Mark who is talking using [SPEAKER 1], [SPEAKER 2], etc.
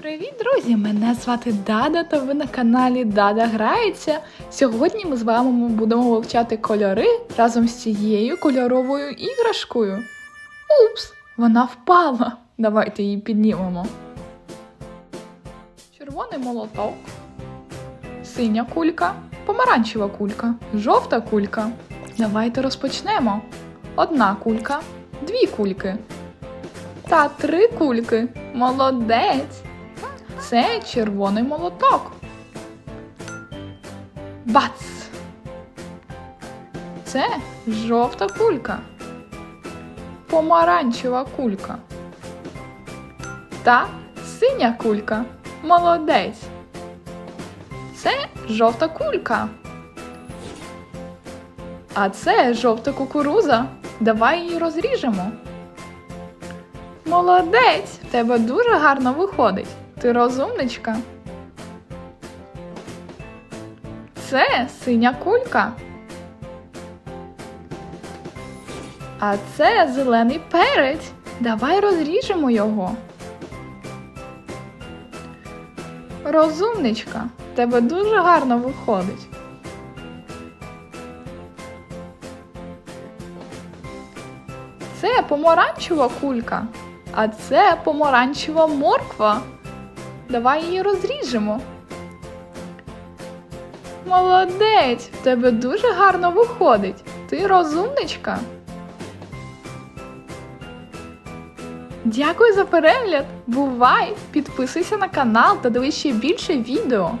[SPEAKER 1] Привіт, друзі! Мене звати Дада, та ви на каналі Дада Грається. Сьогодні ми з вами будемо вивчати кольори разом з цією кольоровою іграшкою. Упс, вона впала. Давайте її піднімемо. Червоний молоток, синя кулька, помаранчева кулька, жовта кулька. Давайте розпочнемо. Одна кулька, дві кульки. Та три кульки. Молодець. Це червоний молоток. Бац! Це жовта кулька. Помаранчева кулька. Та синя кулька. Молодець. Це жовта кулька. А це жовта кукуруза. Давай її розріжемо. Молодець! В тебе дуже гарно виходить. Ти розумничка. Це синя кулька. А це зелений перець. Давай розріжемо його. Розумничка, тебе дуже гарно виходить. Це помаранчева кулька, а це помаранчева морква. Давай її розріжемо. Молодець! В тебе дуже гарно виходить. Ти розумничка. Дякую за перегляд! Бувай! Підписуйся на канал та дивись ще більше відео.